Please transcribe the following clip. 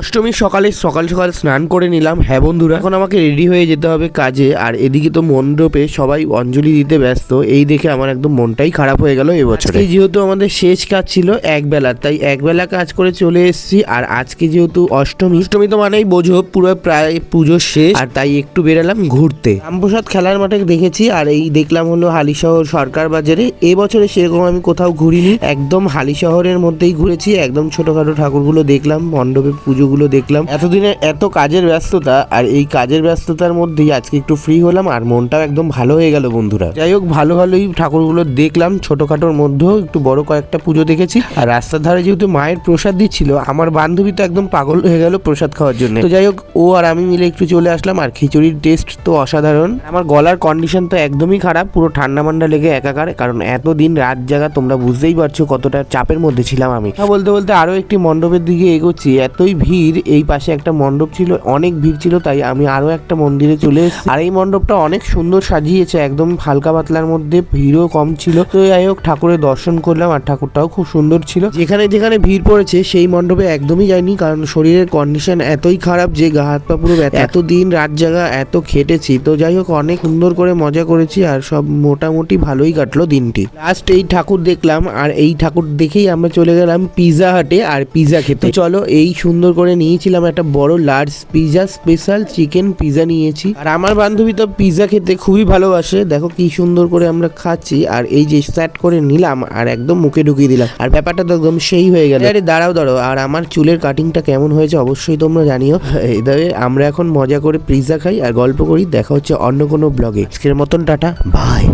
অষ্টমীর সকালে সকাল সকাল স্নান করে নিলাম। হ্যাঁ বন্ধুরা এখন আমাকে রেডি হয়ে যেতে হবে কাজে আর এদিকে তো মণ্ডপে সবাই অঞ্জলি দিতে ব্যস্ত। এই দেখে আমার একদম মনটাই খারাপ হয়ে গেল এবছরে। যেহেতু আমাদের শেষ কাজ ছিল এক বেলার তাই এক বেলা কাজ করে চলে এসেছি আর আজকে যেহেতু অষ্টমী অষ্টমী তো মানেই বোঝো পুরো প্রায় পুজো শেষ। আর তাই একটু বেরালাম ঘুরতে। রামপ্রসাদ খেলার মাঠে দেখেছি আর এই দেখলাম হলো হালিশহর সরকার বাজারে। এবছরে সেরকম আমি কোথাও ঘুরিনি একদম হালি শহরের মধ্যেই ঘুরেছি একদম ছোটখাটো ঠাকুরগুলো দেখলাম মণ্ডপে পুজোগুলো দেখলাম। এতদিনে এত কাজের ব্যস্ততা আর এই কাজের ব্যস্ততার মধ্যেই আজকে একটু ফ্রি হলাম আর মনটাও একদম ভালো হয়ে গেল বন্ধুরা। যাই হোক, ভালো ভালোই ঠাকুরগুলো দেখলাম, ছোটখাটোর মধ্যেও একটু বড় কয়েকটা পুজো দেখেছি। আর রাস্তার ধারে যেহেতু মায়ের প্রসাদ দিচ্ছিল, আমার বান্ধবী তো একদম পাগল হয়ে গেল প্রসাদ খাওয়ার জন্য। তো যাই হোক, ও আর আমি মিলে একটু চলে আসলাম আর খিচুড়ির টেস্ট তো অসাধারণ। আমার গলার কন্ডিশন তো একদমই খারাপ, পুরো ঠান্ডা মান্ডা লেগে একাকার, কারণ এতদিন রাত জায়গা তোমরা বুঝতেই পারছ কতটা চাপের মধ্যে ছিলাম আমি। বলতে বলতে আরও একটি মণ্ডপের দিকে এগোচ্ছি, এতই ভিড় এই পাশে একটা মণ্ডপ ছিল, অনেক ভিড় ছিল, তাই আমি আরও একটা মন্দিরে চলে আর এই মণ্ডপটা অনেক সুন্দর সাজিয়েছে, একদম হালকা পাতলার মধ্যে, ভিড়ও কম ছিল। তো যাই হোক, ঠাকুরের দর্শন করলাম, আর ঠাকুরটাও খুব সুন্দর ছিল। যেখানে যেখানে ভিড় পড়েছে, সেই মণ্ডপে একদমই যায়নি কারণ শরীরের কন্ডিশন এতই খারাপ যে গা হাত পা পুরো এতদিন রাত জাগা, এত খেটেছি। তো যাই হোক, অনেক সুন্দর করে মজা করেছি, আর সব মোটামুটি ভালোই কাটলো দিনটি। লাস্ট এই ঠাকুর দেখলাম, আর এই ঠাকুর দেখেই আমরা চলে গেলাম পিৎজা হাটে, আর পিৎজা খেতে। চলো, এই সুন্দর করে নিয়েছিলাম একটা বড় large pizza special chicken pizza নিয়েছি। আর আমার বান্ধবী তো পিৎজা খেতে খুবই ভালোবাসে। দেখো কি সুন্দর করে আমরা খাচ্ছি। আর এই যে স্যাট করে নিলাম আর একদম মুখে ঢুকিয়ে দিলাম। আর ব্যাপারটা তো একদম সেই হয়ে গেল। আরে দাঁড়াও দাঁড়াও। আর আমার চুলের কাটিংটা কেমন হয়েছে অবশ্যই তোমরা জানিও। এইভাবে আমরা এখন মজা করে পিৎজা খাই আর গল্প করি। দেখা হচ্ছে অন্য কোনো ব্লগে আজকের মতন টাটা। বাই